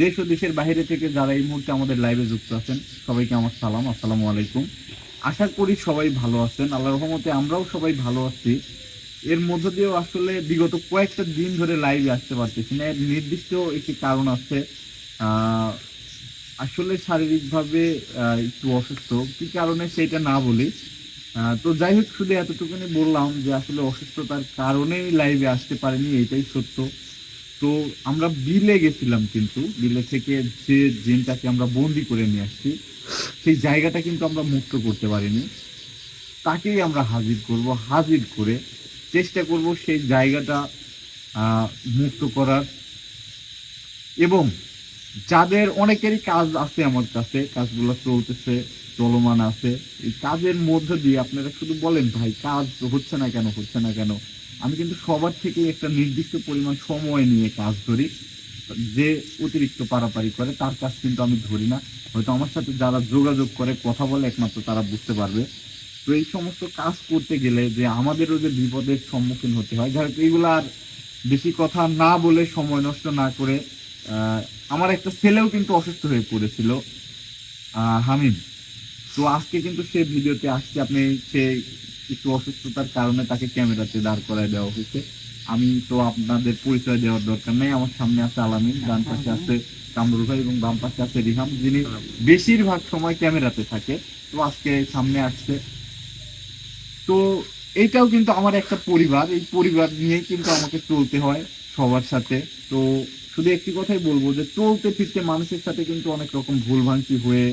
দেশ ও দেশের বাইরে থেকে যারা এই মুহূর্তে আমাদের লাইভে যুক্ত আছেন, সবাইকে আমার সালাম, আসসালামু আলাইকুম। আশা করি সবাই ভালো আছেন। আল্লাহ রহমতে আমরাও সবাই ভালো আছি। এর মধ্য দিয়েও আসলে বিগত কয়েকটা দিন ধরে লাইভে আসতে পারতেছি না। এর নির্দিষ্ট একটি কারণ আছে আসলে শারীরিকভাবে একটু অসুস্থ। কি কারণে সেটা না বলি। তো যাই হোক, শুধু এতটুকুনি বললাম যে আসলে অসুস্থতার কারণেই লাইভে আসতে পারিনি, এটাই সত্য। তো আমরা বিলে গেছিলাম কিন্তু, বিলে থেকে যে জিনটাকে আমরা বন্দি করে নিয়ে আসছি, সেই জায়গাটা কিন্তু আমরা মুক্ত করতে পারিনি। তাকেই আমরা হাজির করব, হাজির করে চেষ্টা করব সেই জায়গাটা মুক্ত করার। এবং যাদের অনেকেরই কাজ আছে আমার কাছে, কাজগুলো চলতেছে চলমান আছে। এই কাজের মধ্য দিয়ে আপনারা শুধু বলেন, ভাই, কাজ হচ্ছে না কেন, হচ্ছে না কেন? আমি কিন্তু সবার থেকে একটা নির্দিষ্ট পরিমাণ সময় নিয়ে কাজ ধরি। যে অতিরিক্ত পারাপারি করে, তার কাজ কিন্তু আমি ধরি না। হয়তো আমার সাথে যারা যোগাযোগ করে, কথা বলে, একমাত্র তারা বুঝতে পারবে। তো এই সমস্ত কাজ করতে গেলে যে আমাদেরও যে বিপদের সম্মুখীন হতে হয়, যাই এইগুলো আর বেশি কথা না বলে সময় নষ্ট না করে আমার একটা ছেলেও কিন্তু অসুস্থ হয়ে পড়েছিল হামিম। তো আজকে কিন্তু সে ভিডিওতে আসছে। আপনি সে একটু অসুস্থতার কারণে তাকে ক্যামেরাতে দাঁড় করায় দেওয়া হয়েছে। আমি তো আপনাদের পরিচয় দেওয়ার দরকার নেই। আমার সামনে আছে আলামিন ডান পাশে আছে কামরুল ভাই এবং বাম পাশে আছে রিহাম যিনি বেশিরভাগ সময় ক্যামেরাতে থাকে। তো আজকে সামনে আসছে। তো এইটাও কিন্তু আমার একটা পরিবার। এই পরিবার নিয়ে কিন্তু আমাকে চলতে হয় সবার সাথে। তো শুধু একটি কথাই বলব যে চলতে ফিরতে মানুষের সাথে কিন্তু অনেক রকম ভুলভ্রান্তি হয়ে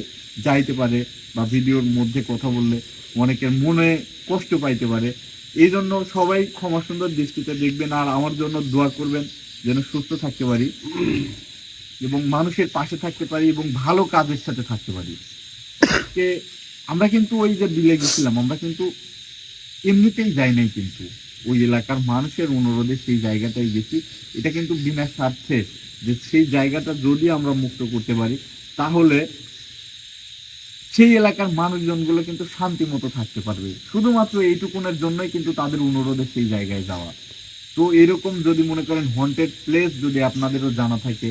যাইতে পারে বা ভিডিওর মধ্যে কথা বললে অনেকের মনে কষ্ট পাইতে পারে। এই জন্য সবাই ক্ষমা সুন্দর দৃষ্টিতে দেখবেন আর আমার জন্য দোয়া করবেন যেন সুস্থ থাকতে পারি এবং মানুষের পাশে থাকতে পারি এবং ভালো কাজের সাথে থাকতে পারি। আমরা কিন্তু ওই যে বিলে গেছিলাম, আমরা কিন্তু এমনিতেই যাই নাই কিন্তু। ওই এলাকার মানুষের অনুরোধে সেই জায়গাটায় গেছি। এটা কিন্তু বিনা স্বার্থে যে সেই জায়গাটা যদি আমরা মুক্ত করতে পারি, তাহলে সেই এলাকার মানুষজনগুলো কিন্তু শান্তি মতো থাকতে পারবে। শুধুমাত্র এইটুকুনের জন্যই কিন্তু তাদের অনুরোধে সেই জায়গায় যাওয়া। তো এরকম যদি মনে করেন হন্টেড প্লেস যদি আপনাদেরও জানা থাকে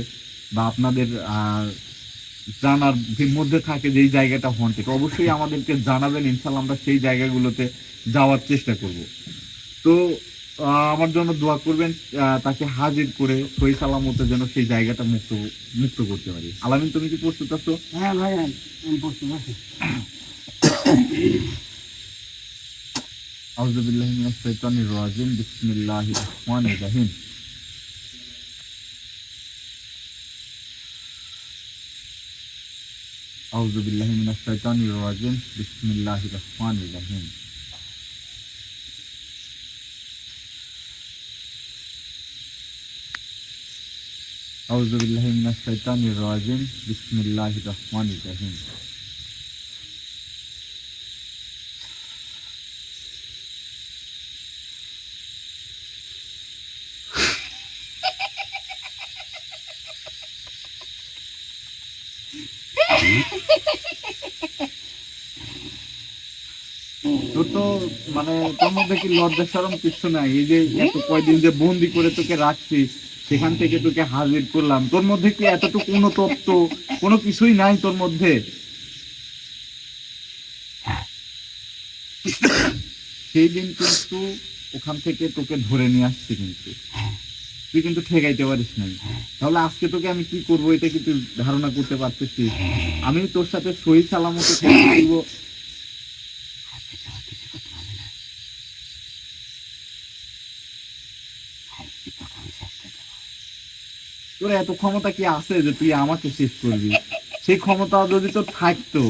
বা আপনাদের জানার যে মধ্যে থাকে যে এই জায়গাটা হন্টেড অবশ্যই আমাদেরকে জানাবেন। ইনশাল্লাহ আমরা সেই জায়গাগুলোতে যাওয়ার চেষ্টা করব। তো আহ, আমার জন্য দোয়া করবেন আহ, তাকে হাজির করে সই সালামতে যেন সেই জায়গাটা মুক্ত মুক্ত করতে পারি আলামিন তুমি কি প্রস্তুত আছো হ্যাঁ ভাই আমি প্রস্তুত আছি أعوذ بالله من الشيطان الرجيم بسم الله الرحمن الرحيم أعوذ بالله من الشيطان الرجيم بسم الله الرحمن الرحيم আউজুবিল্লাহিমিনাশাইতানিরাজিম বিসমিল্লাহ রহমান রাহিম তো মানে তোর মধ্যে কি লজ্জা সরম কিছু নাই? এই যে এত কয়দিন যে বন্দি করে তোকে রাখছিস সেখান থেকে তোকে হাজির করলাম। তোর মধ্যে কি এতটুকু কোনো তত্ত্ব কোনো কিছুই নাই তোর মধ্যে? সেই দিন কিন্তু ওখান থেকে তোকে ধরে নিয়ে আসছে কিন্তু। তুই কিন্তু ঠেকাইতে পারিস নাই। তাহলে আজকে তোকে আমি কি করব? এটা কি তুই ধারণা করতে পারতেছিস? আমি তোর সাথে সহি সালামত দিব আজকে যাওয়া কিছু করতে পারবে না আজকে তোকে আমি শেষ করে দেবো তোর এত ক্ষমতা কি আছে যে তুই আমাকে শেষ করবি? সেই ক্ষমতা যদি তোর থাকতো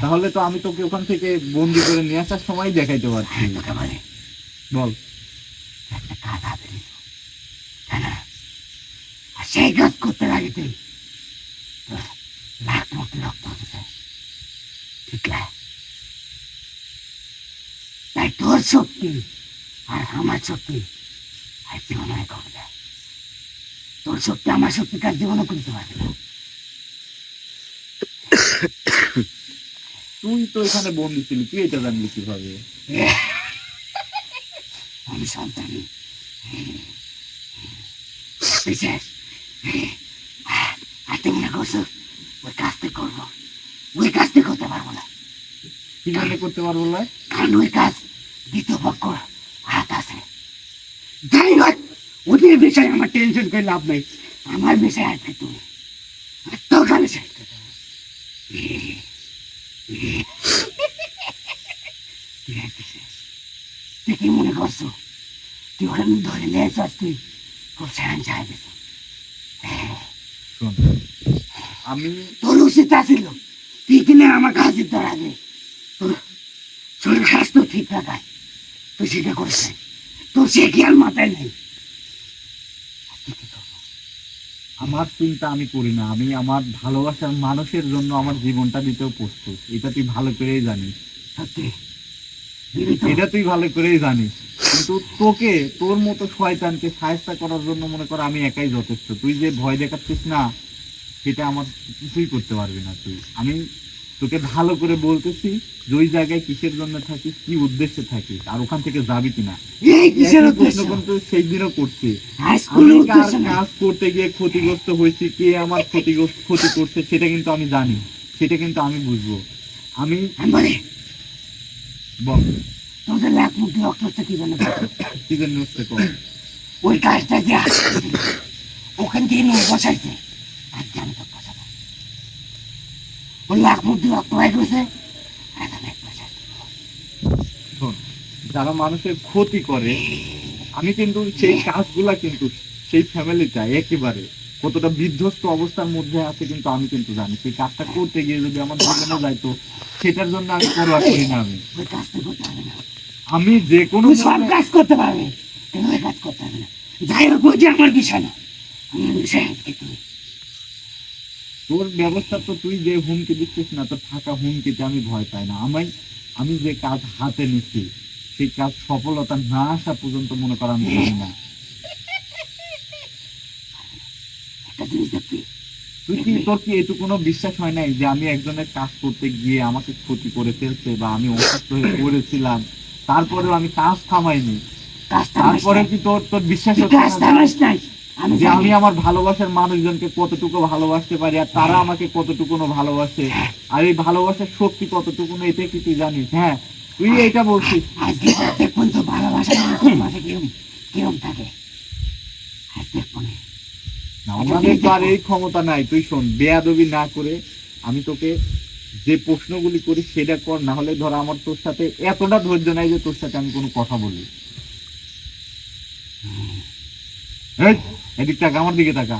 তাহলে তো আমি তোকে ওখান থেকে বন্দি করে নিয়ে আসার সময় দেখাইতে পারছি বল। না আর সেই কাজ করতে লাগে তুই। লাখ রক্ত ঠিক না? তাই তোর শক্তি আর আমার শক্তি আর জীবনে এক হবে না। তোর শক্তি আমার শক্তি তার জীবনে করতে পারবে না। তুই তো এখানে বন্দি ছিলি তুই এটা জানলি কীভাবে? আমি সন্তানী। বিশেষ আর তুমি করছ ওই কাজটা করব। ওই কাজটা করতে পারব না। কি করতে পারব না? কারণ ওই কাজ দ্বিতীয় পক্ষ হাত আছে। যাই হোক ওদের বিষয়ে আমার টেনশন করে লাভ নেই। আমার বিষয়ে আসবে তুমি আর তোর কানে শেষ করে তুই কি মনে করছ? তুই ওরা ধরে নিয়েছিস তুই? খুব স্যান চাই দিস শোন আমি তোর উচিত আছিল। তুই কিনে আমার কাছে তোর আগে তোর শরীর স্বাস্থ্য ঠিক রাখায়। তুই সেটা নাই। তোর সে খেয়াল মাথায় নেই আজকে কি করব? আমার চিন্তা আমি করি না আমি আমার ভালোবাসার মানুষের জন্য আমার জীবনটা দিতেও প্রস্তুত। এটা তুই ভালো করেই জানিস? এটা তুই ভালো করেই জানিস। কিন্তু তোকে তোর মতো শয়তানকে সাহায্য করার জন্য মনে কর আমি একাই যথেষ্ট। তুই যে ভয় দেখাচ্ছিস না সেটা আমার কিছুই করতে পারবি না তুই। আমি তোকে ভালো করে বলতেছি যে ওই জায়গায় কিসের জন্য থাকিস কি উদ্দেশ্যে থাকিস আর ওখান থেকে যাবি কিনা? কিসের উদ্দেশ্য? কিন্তু সেই দিনও করছি কাজ করতে গিয়ে ক্ষতিগ্রস্ত হয়েছি কে আমার ক্ষতিগ্রস্ত ক্ষতি করছে সেটা কিন্তু আমি জানি সেটা কিন্তু আমি বুঝব। আমি আমি বলি। বল তোদের লাখ মুখ রক্ত হচ্ছে কি জানো? কি জন্য হচ্ছে ওই কাজটা যে ওখান থেকে নিয়ে বসাইছে আজকে আমি তো লাখ রক্ত যারা মানুষের ক্ষতি করে আমি কিন্তু সেই কাজগুলা কিন্তু সেই ফ্যামিলিটা একেবারে। কতটা বিধ্বস্ত অবস্থার মধ্যে আছে কিন্তু আমি কিন্তু জানি। সেই কাজটা করতে গিয়ে যদি আমার জীবনে যাইতো সেটার জন্য আমি পরোয়া করি না আমি। আমি যে কোনো সব কাজ করতে পারবে কাজ করতে হবে না। যাই হোক বুঝি আমার বিষয় না। আমার বিষয় তোর ব্যবস্থা তো তুই যে হুমকি দিচ্ছিস না তোর থাকা হুমকিতে আমি ভয় পাই না। আমি আমি যে কাজ হাতে নিচ্ছি সেই কাজ সফলতা না আসা পর্যন্ত মনে কর আমি জানি না। তুই। কি তোর কি এটুকু কোনো বিশ্বাস হয় নাই যে আমি একজনের কাজ করতে গিয়ে আমাকে ক্ষতি করে ফেলছে বা আমি অসুস্থ হয়ে পড়েছিলাম তারপরেও আমি কাজ থামাইনি? তারপরে কি তোর তোর বিশ্বাস হচ্ছে না? যে আমি আমার ভালোবাসার মানুষজনকে কতটুকু ভালোবাসতে পারি আর তারা আমাকে কতটুকু ভালোবাসে। আর এই ভালোবাসার শক্তি কতটুকু এটা কি তুই জানিস? হ্যাঁ তুই এইটা বলছিস। আজকে দেখুন তো ভালোবাসা কিরম কিরম থাকে? আজ দেখুন না, তো আর এই ক্ষমতা নাই। তুই শোন বেয়াদবি না করে আমি তোকে যে প্রশ্নগুলি করি সেটা কর না হলে ধর আমার তোর সাথে এতটা ধৈর্য নাই যে তোর সাথে আমি কোনো কথা বলি। এই, এদিক টাকা আমার দিকে টাকা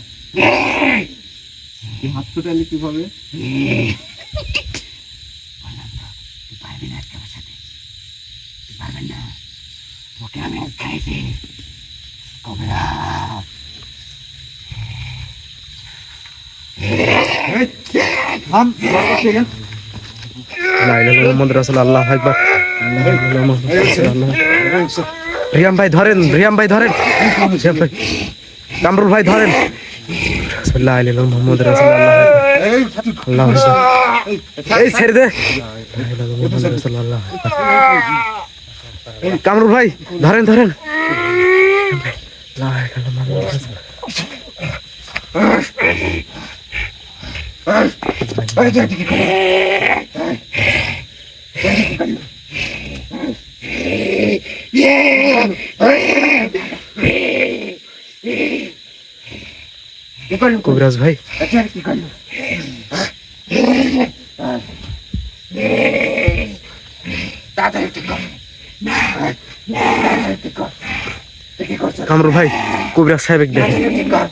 তুই হাত ছোটালি কীভাবে পারবি না আজকে আমার সাথে তুই পারবেন না আমি আজ খাইছি রিয়াম ভাই ধরেন রিয়াম ভাই ধরেন। কামরুল ভাই ধরেন। কামরুল ভাই ধরেন ধরেন। লা কবিরাজ ভাই। কি করল কামরুল ভাই কবিরাজ সাহেব কর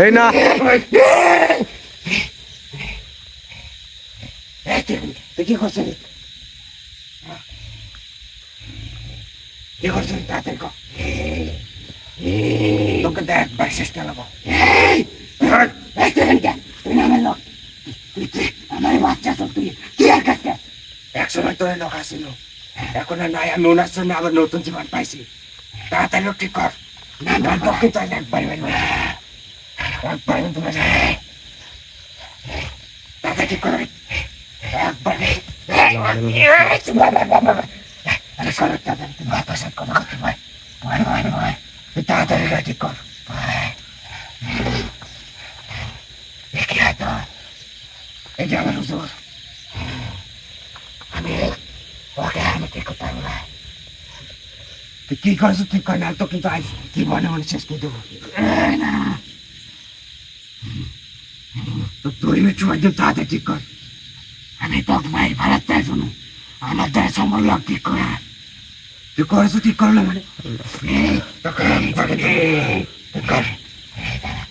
এই না এই তুই- তুই কি করছ রে? কি করছ রে? তাড়াতাড়ি কর। তোকে দেখ একবার চেষ্টা লাগাবো তুই তুই আমার বাচ্চা তো তুই তুই আর কাছে এক সময় তোর লোক আসিল। এখন আর নাই, আমি ওনার জন্য নতুন জীবন পাইছি। তাড়াতাড়ি ঠিক কর। না না তোকে তো একবার ঠিক কর। তাড়াতাড়ি ঠিক কর এই যে আমার হুজুর আমি ওকে আমি ঠিক করতে পারব না তুই কি করছ ঠিক কর না তো কিন্তু আজ জীবনে মনে শেষ করে দেবো না তো দুই মিনিট সময় তাড়াতাড়ি ঠিক কর। আমি তোকে ভাই ভাড়াত চাই শুনু। আমার দ্বারা সম্ভব লাভ ঠিক করা। তুই করেছ ঠিক করল মানে?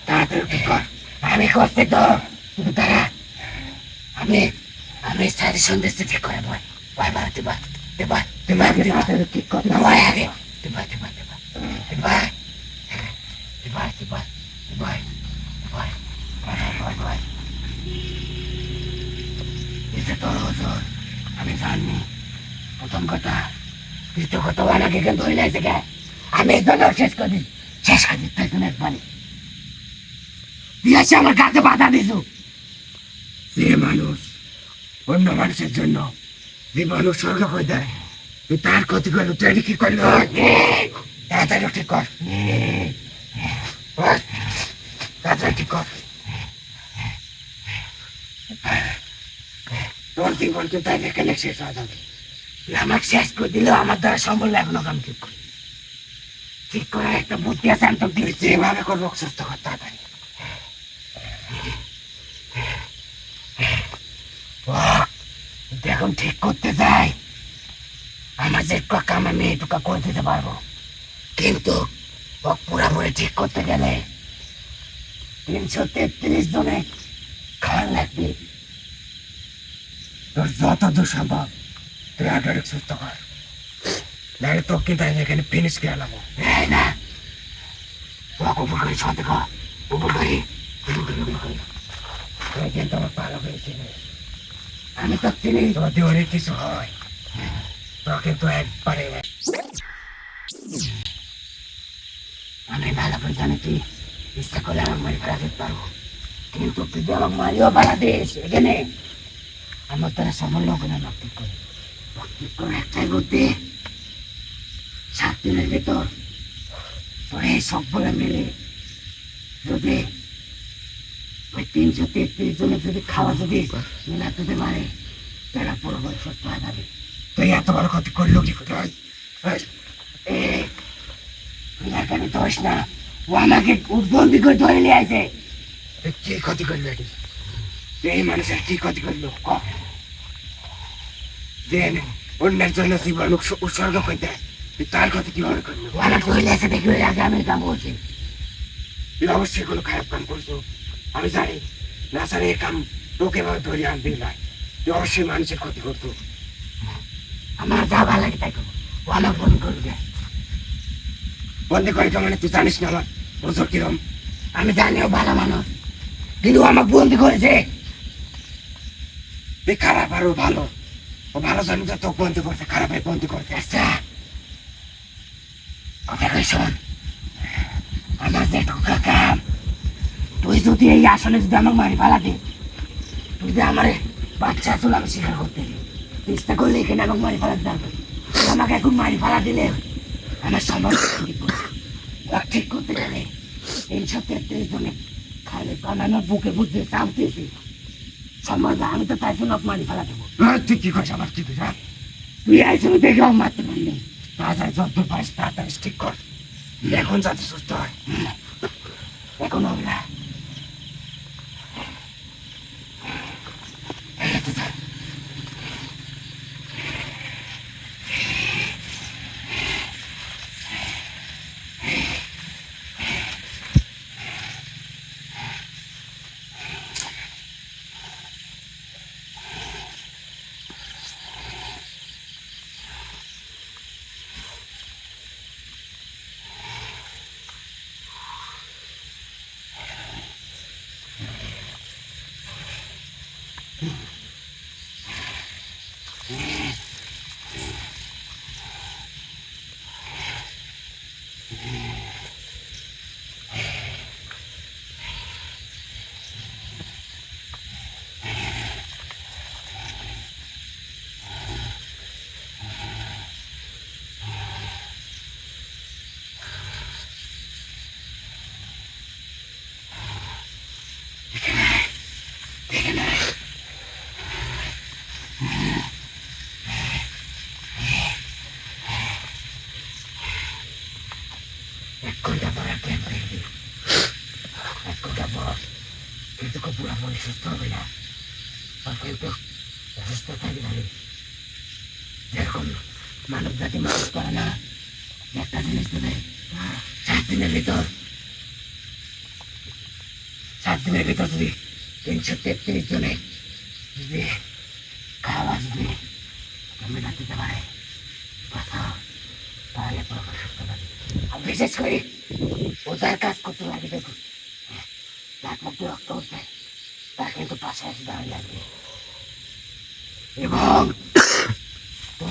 তাড়াতাড়ি ঠিক কর। আমি করছি তো। দাঁড়া। আমি আমি সাজেশন দিচ্ছি ঠিক করে বল ভাই ভাড়া দেবা দেবা দেবা দেবা ঠিক কর। ভাই আগে। দেবা দেবা তোর হুজুর আমি জানি প্রথম কথা, দ্বিতীয় কথা ওনাকে কেন ধরে লাগছে কে? আমি এই জন্য শেষ করে দিই শেষ করে দিই তাই একবারে দিয়েছে আমার কাছে বাধা দিছু। যে মানুষ অন্য মানুষের জন্য মানুষ স্বর্গ করে দেয় তার ক্ষতি করল, তুই কি করল? তাড়াতাড়ি ঠিক কর। তাড়াতাড়ি ঠিক কর। জীবন কিন্তু তাই এখানে শেষ হয়ে যাবে। আমাকে শেষ করে দিলেও আমার দ্বারা সম্ভব লাগল আমি ঠিক করি। ঠিক করার একটা বুদ্ধি আছে আমি তো দিচ্ছি যেভাবে করব সুস্থ কর তাড়াতাড়ি। বাহ, দেখুন ঠিক করতে যাই। আমার যে কাকা আমার মেয়েটুকা করে দিতে পারব। কিন্তু ও পুরাপুরি ঠিক করতে গেলে তিনশো তেত্রিশ জনে খাওয়ার লাগবে। তোর যত দূর সম্ভব তুই আগে সুস্থ কর। নাহলে তোর কিন্তু আমি এখানে ফিনিশ করে এলাম না। ওকে উপর করে সন্দেহ কর। উপর করি। তুই কিন্তু আমার ভালো করে আমি তো চিনি, যদি অনেক কিছু হয়। তো একবারে আমি ভালো করে জানি তুই ইচ্ছা করলে আমার মারি ভাড়া দিতে পারব। কিন্তু তুই আমার মারিও ভাড়া দিস, এখানে আমার সফল লোক না ভক্তি করে? ভক্তি করে একটাই বুদ্ধি সাত দিনের ভেতর তোর এই সকলে মিলে যদি ওই তিনশো তেত্রিশ জনে যদি খাওয়া যদি মেলাতে পারে তারা পুরো বছর পাওয়া যাবে। তুই এত বড় ক্ষতি করল কি করে? দোষ না? ও আমাকে উদ্বন্দি করে ধরে নিয়ে আসে কি ক্ষতি এটি এই মানুষের কি ক্ষতি করল? যে অন্যের জন্য জীবন উৎস- উৎসর্গ করে দেয় তার ক্ষতি কীভাবে করল? আমার ধরে আছে দেখি ওই আগে আমি কাম করছি তুই অবশ্যই কোনো খারাপ কাম করছ? আমি জানি না স্যার এই কাম তোকে এভাবে ধরে আনবি না। তুই অবশ্যই মানুষের ক্ষতি করতো। আমার যা ভালো লাগে তাই ও আমার বন্ধ করবে। বন্দি করে মানে তুই জানিস না আমার বছর কিরম? আমি জানি ও ভালো মানুষ কিন্তু আমাকে বন্দি করেছে। তুই খারাপ আর ভালো। ও ভালো জানি তো তোকে বন্দি করছে, খারাপ বন্দি করছে। আচ্ছা। কথা কই শোন। আমার যে তুই যদি এই আসলে যদি মারি তুই যদি আমার বাচ্চা আসলে আমি স্বীকার করতে চেষ্টা করলে এখানে আমাকে মারি আমাকে এখন মারি ফেলা দিলে আমার সমাজ ঠিক করতে- করতে গেলে তেত্রিশ জনে খালি কারণ বুকে বুঝতে চাপতেছি সমাজ আমি তো তাই জন্য মারি ফেলা দেবো তুই কি করছিস আমার কি করছিস তুই আইসবে দেখে আমার মারতে পারলি। তাড়াতাড়ি যত পারিস তাড়াতাড়ি ঠিক কর। এখন যাতে সুস্থ হয়। এখন হবে না। পুরোপুরি সুস্থ হবে না কিন্তু অসুস্থ থাকবে না যেরকম মানব জাতি মানুষ করে না। একটা জিনিস দেবে সাত দিনের ভিতর, সাত দিনের ভিতর যদি তিনশো তেত্রিশ জনে যদি খাওয়া যদি না দিতে পারে, কথা তাহলে পুরো সুস্থ হবে আর বিশেষ করে ওদের কাজ করতে লাগে দেখুন। লাখ মুক্তি রক্ত উঠবে তার কিন্তু পাশে এসে দাঁড়িয়ে লাগবে এবং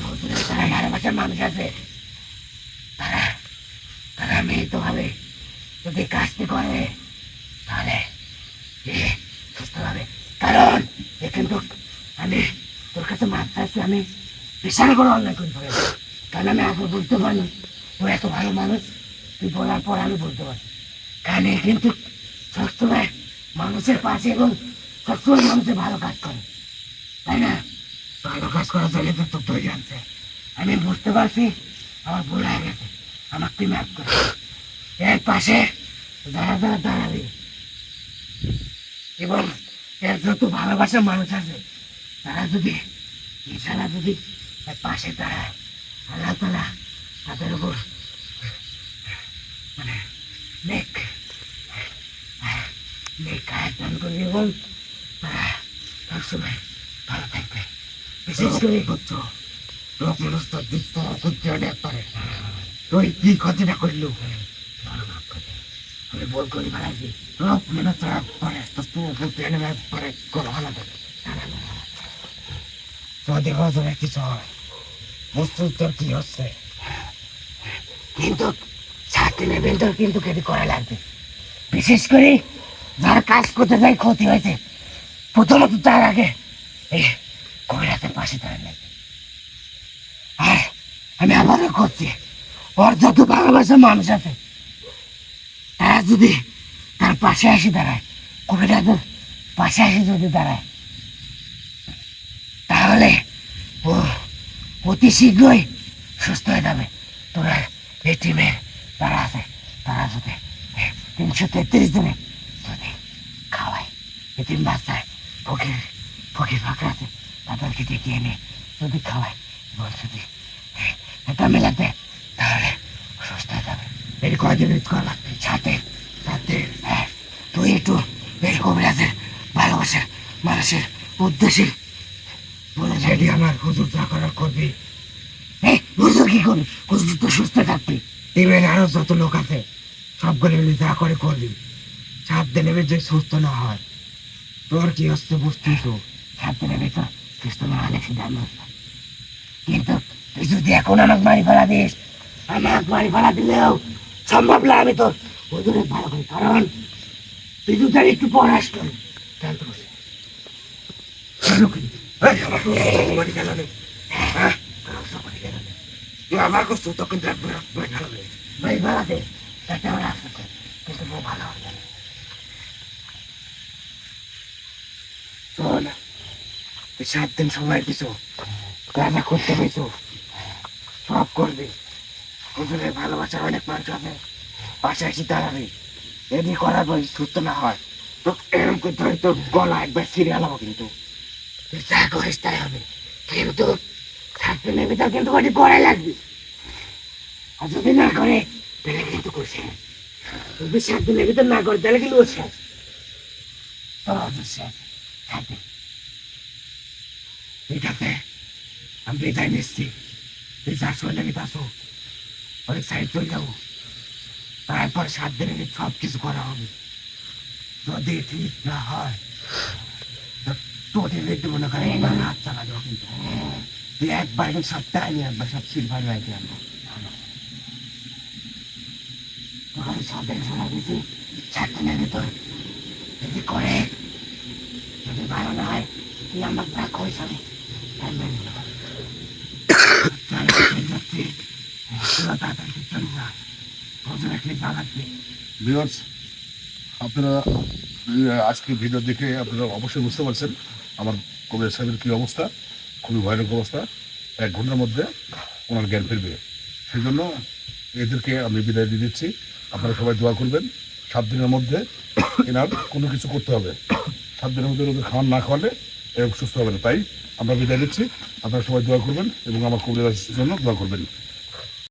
হুজুরের যারা ভালোবাসার মানুষ আছে তারা তারা মৃতভাবে যদি কাজটি করে তাহলে সুস্থ হবে। কারণ এ কিন্তু আমি তোর কাছে মাছ চাইছি আমি বিশাল বড় অন্যায় করে কারণ আমি আগে বুঝতে পারিনি ও এত ভালো মানুষ। তুই বলার পর আমি বুঝতে পারি কারণ এ কিন্তু সবসময় মানুষের পাশে এবং সবসময় মানুষের ভালো কাজ করে। তাই না? ভালো কাজ করার জন্য তো তোর তৈরি আনছে আমি বুঝতে পারছি, আমার ভুল হয়ে গেছে। আমার তুই ম্যাপ করে এর পাশে যারা যারা দাঁড়াবে, এবং এর যত ভালোবাসার মানুষ আছে, তারা যদি, এছাড়া যদি পাশে দাঁড়ায়, আল্লাহ তালা তাদের উপর মানে নেক নেক আয়াত দান করবে এবং সবসময় ভালো থাকবে। বিশেষ করে পুত্র লোক মানুষ তো দিচ্ছ করতে তুই কি ক্ষতিটা করলু? করে। আমি বল করি ভাড়াইছি লোক তারা পারে তো করতে এনে পারে কোনো ভালো দেবে যদি হজরে কিছু হয় বুঝতে তোর কি হচ্ছে? কিন্তু ছাড়তে নেবেন তোর কিন্তু কেটে করা লাগবে। বিশেষ করে যার কাজ করতে যাই ক্ষতি হয়েছে প্রথমত তার আগে এই কবিরাতের পাশে দাঁড়ান আর আমি আবারও করছি, ওর যত ভালোবাসার মানুষ আছে, তারা যদি তার পাশে এসে দাঁড়ায় কবিরাতের পাশে এসে যদি দাঁড়ায়, তাহলে ও অতি শীঘ্রই সুস্থ হয়ে যাবে। তোরা এই টিমে তারা আছে, তারা যদি তিনশো তেত্রিশ দিনে এই বাচ্চায় ফকির ফকির ফাঁকা আছে তাদেরকে ডেকে এনে যদি খাওয়ায়। এবং যদি এটা মেলাতে তাহলে সুস্থ হয়ে যাবে। এই কয়দিন ইট করবা সাথে সাথে হ্যাঁ। তুই একটু এই কবিরাজের ভালোবাসার মানুষের উদ্দেশ্যে বলে সেটি আমার হুজুর যা করার করবি। এই হুজুর কি করবি? হুজুর তো সুস্থ থাকবি। টিমের আরও যত লোক আছে সবগুলো যা করে করবি। সাত দিনের যে সুস্থ না হয়। তোর কি হচ্ছে বুঝতেই তো। দিনের ভিতর সুস্থ না হলে বুঝলাম। কিন্তু তুই যদি এখন আমাকে মারি ফেলা দিস আমাকে মারি ফেলা দিলেও সম্ভব না আমি তোর হুজুরের ভালো করি কারণ তুই যদি একটু পড়াস করি জানতে পারছি আমার করছ তখন ভালো নেই ভাই ভালো দে যাতে আমার করে কিন্তু ভালো হবে। শোন তুই সাত দিন সময় দিছো কাজা করতে পেয়েছ সব করবি। হুজুরের ভালোবাসার অনেক মানুষ আছে পাশে এসে দাঁড়াবি। এদি করার পর সুস্থ না হয়, তো এরকম ধরে তোর গলা একবার ছিঁড়ে আলাবো কিন্তু। তুই যা করিস তাই হবে। কিন্তু থাকতে নেবে তার কিন্তু ওটি করাই লাগবে। আর যদি না করে, তাহলে কিন্তু করছে সাত দিনের ভিতর না করে, তাহলে কিন্তু ও শেষ তোর শেষ ঠিক আছে, আমি বিদায় নিচ্ছি। তুই যা গেছে আসো অনেক সাইড চলে যাব। তারপর সাত দিনের সব কিছু করা হবে। যদি ঠিক না হয় তোদের বিদ্যুৎ মনে করে, একবার হাত চালা দেবো কিন্তু তুই একবার কিন্তু সপ্তাহে নিয়ে একবার সব সিলভার বাইকে আনব। তোকে সব দিন সময় দিচ্ছি সাত দিনের ভিতর। যদি করে যদি ভালো না হয় তুই আমার যা করিস আমি তাই মেনে নেব তাহলে ঠিক যাচ্ছি তোরা তাড়াতাড়ি চলে যা ভিউয়ার্স, আপনারা আজকে ভিডিও দেখে আপনারা অবশ্যই বুঝতে পারছেন আমার কবির সাহেবের কী অবস্থা, খুবই ভয়ানক অবস্থা। এক ঘণ্টার মধ্যে ওনার জ্ঞান ফিরবে। সেই জন্য এদেরকে আমি বিদায় দিয়ে দিচ্ছি। আপনারা সবাই দোয়া করবেন। সাত দিনের মধ্যে এনার কোনো কিছু করতে হবে। সাত দিনের মধ্যে ওদের খাওয়ান না খাওয়ালে এরকম সুস্থ হবেন। তাই আমরা বিদায় নিচ্ছি। আপনারা সবাই দোয়া করবেন এবং আমার কবিতা জন্য দোয়া করবেন।